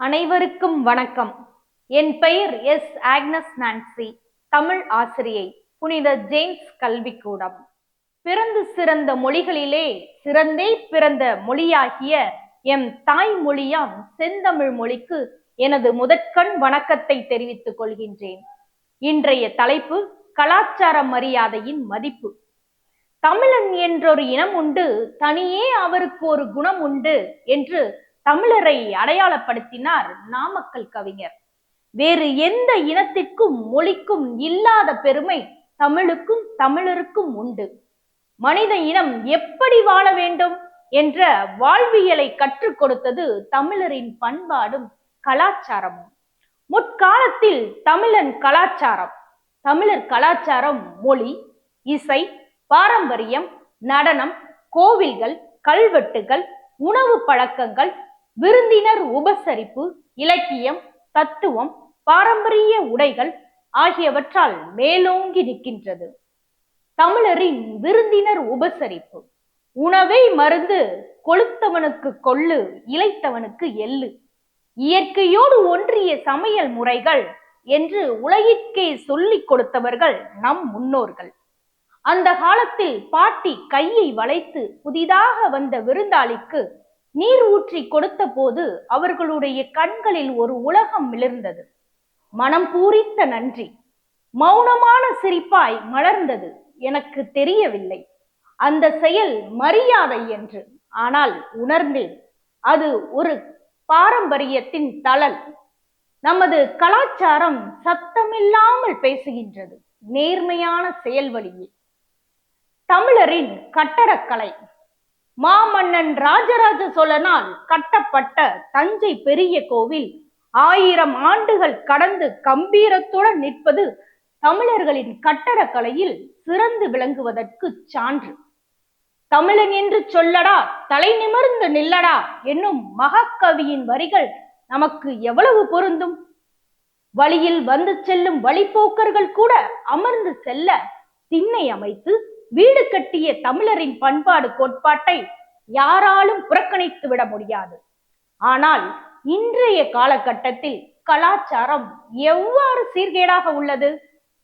அனைவருக்கும் வணக்கம். என் பெயர் எஸ் ஆக்னஸ் நான்சி தமிழ் ஆசிரியை புனித ஜேம்ஸ் கல்விக்கூடம். பிறந்து சிறந்த மொழிகளிலே சிறந்தே பிறந்த மொழியாகிய எம் தாய்மொழியாம் செந்தமிழ் மொழிக்கு எனது முதற்கண் வணக்கத்தை தெரிவித்துக் கொள்கின்றேன். இன்றைய தலைப்பு கலாச்சார மரியாதையின் மதிப்பு. தமிழன் என்றொரு இனம் உண்டு தனியே அவருக்கு ஒரு குணம் உண்டு என்று தமிழரை அடையாளப்படுத்தினார் நாமக்கல் கவிஞர். வேறு எந்த இனத்திற்கும் மொழிக்கும் இல்லாத பெருமை தமிழுக்கும் தமிழருக்கும் உண்டு. மனித இனம் எப்படி வாழ வேண்டும் என்ற வாழ்வியலை கற்றுக் கொடுத்தது தமிழரின் பண்பாடும் கலாச்சாரமும். முற்காலத்தில் தமிழன் கலாச்சாரம் தமிழர் கலாச்சாரம் மொழி இசை பாரம்பரியம் நடனம் கோவில்கள் கல்வெட்டுகள் உணவு பழக்கங்கள் விருந்தினர் உபசரிப்பு இலக்கியம் தத்துவம் பாரம்பரிய உடைகள் ஆகியவற்றால் மேலோங்கி நிற்கின்றது. தமிழரின் விருந்தினர் உபசரிப்பு. உணவை மருந்து கொளுத்தவனுக்கு கொள்ளு இளைத்தவனுக்கு எள்ளு. இயற்கையோடு ஒன்றிய சமையல் முறைகள் என்று உலகிற்கே சொல்லிக் கொடுத்தவர்கள் நம் முன்னோர்கள். அந்த காலத்தில் பாட்டி கையை வளைத்து புதிதாக வந்த விருந்தாளிக்கு நீர் ஊற்றி கொடுத்த போது அவர்களுடைய கண்களில் ஒரு உலகம் மிளர்ந்தது. மனம் பூரித்த நன்றி. மௌனமான சிரிப்பாய் மலர்ந்தது. எனக்கு தெரியவில்லை. அந்த செயல் மரியாதை என்று. ஆனால் உணர்ந்தேன். அது ஒரு பாரம்பரியத்தின் தளல். நமது கலாச்சாரம் சத்தமில்லாமல் பேசுகின்றது. நேர்மையான செயல் வழியில் தமிழரின் கட்டடக்கலை. மாமன்னன் ராஜராஜ சோழனால் கட்டப்பட்ட தஞ்சை பெரிய கோவில் ஆயிரம் ஆண்டுகள் கடந்து கம்பீரத்துடன் நிற்பது தமிழர்களின் கட்டடக்கலையில் சிறந்து விளங்குவதற்கு சான்று. தமிழன் என்று சொல்லடா தலை நிமிர்ந்து நில்லடா என்னும் மகாகவியின் வரிகள் நமக்கு எவ்வளவு பொருந்தும்? வழியில் வந்து செல்லும் வழிபோக்கர்கள் கூட அமர்ந்து செல்ல திண்ணை அமைத்து வீடு கட்டிய தமிழரின் பண்பாடு கோட்பாட்டை யாராலும் புறக்கணித்து விட முடியாது. ஆனால் இன்றைய காலகட்டத்தில் கலாச்சாரம் எவ்வாறு சீர்கேடாக உள்ளது?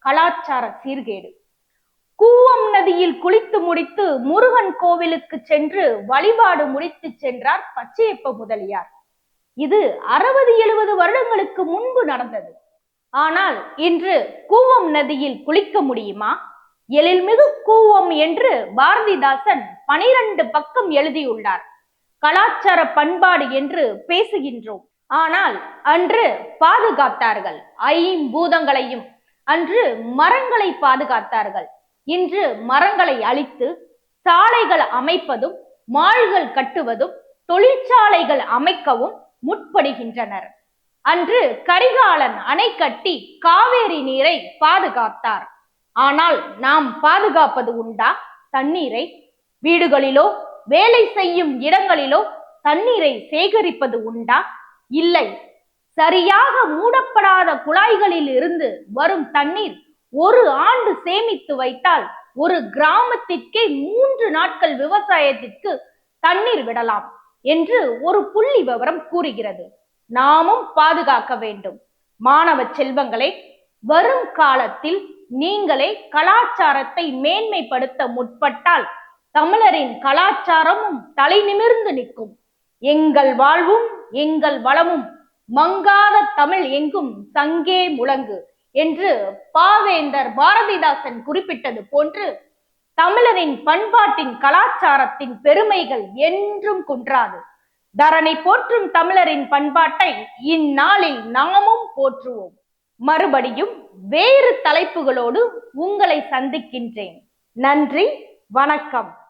கலாச்சார சீர்கேடு. கூவம் நதியில் குளித்து முடித்து முருகன் கோவிலுக்கு சென்று வழிபாடு முடித்து சென்றார் பச்சையப்ப முதலியார். இது அறுபது எழுபது வருடங்களுக்கு முன்பு நடந்தது. ஆனால் இன்று கூவம் நதியில் குளிக்க முடியுமா? எழில்மிகு கூவம் என்று பாரதிதாசன் பனிரெண்டு பக்கம் எழுதியுள்ளார். கலாச்சார பண்பாடு என்று பேசுகின்றோம். ஆனால் அன்று பாதுகாத்தார்கள். ஐம்பூதங்களையும் அன்று மரங்களை பாதுகாத்தார்கள். இன்று மரங்களை அழித்து சாலைகள் அமைப்பதும் மாள்கள் கட்டுவதும் தொழிற்சாலைகள் அமைக்கவும் முற்படுகின்றனர். அன்று கரிகாலன் அணை கட்டி காவேரி நீரை பாதுகாத்தார். ஆனால் நாம் பாதுகாப்பது உண்டா? தண்ணீரை வீடுகளிலோ வேலை செய்யும் இடங்களிலோ தண்ணீரை சேகரிப்பது உண்டா? இல்லை. சரியாக மூடப்படாத குழாய்களில் இருந்து வரும் தண்ணீர் ஒரு ஆண்டு சேமித்து வைத்தால் ஒரு கிராமத்திற்கே மூன்று நாட்கள் விவசாயத்திற்கு தண்ணீர் விடலாம் என்று ஒரு புள்ளி விவரம் கூறுகிறது. நாமும் பாதுகாக்க வேண்டும். மாணவ செல்வங்களை வரும் காலத்தில் நீங்களே கலாச்சாரத்தை மேன்மைப்படுத்த முற்பட்டால் தமிழரின் கலாச்சாரமும் தலை நிமிர்ந்து நிற்கும். எங்கள் வாழ்வும் எங்கள் வளமும் மங்காத தமிழ் எங்கும் சங்கே முழங்கு என்று பாவேந்தர் பாரதிதாசன் குறிப்பிட்டது போன்று தமிழரின் பண்பாட்டின் கலாச்சாரத்தின் பெருமைகள் என்றும் குன்றாது. தரணி போற்றும் தமிழரின் பண்பாட்டை இந்நாளில் நாமும் போற்றுவோம். மறுபடியும் வேறு தலைப்புகளோடு உங்களை சந்திக்கின்றேன். நன்றி வணக்கம்.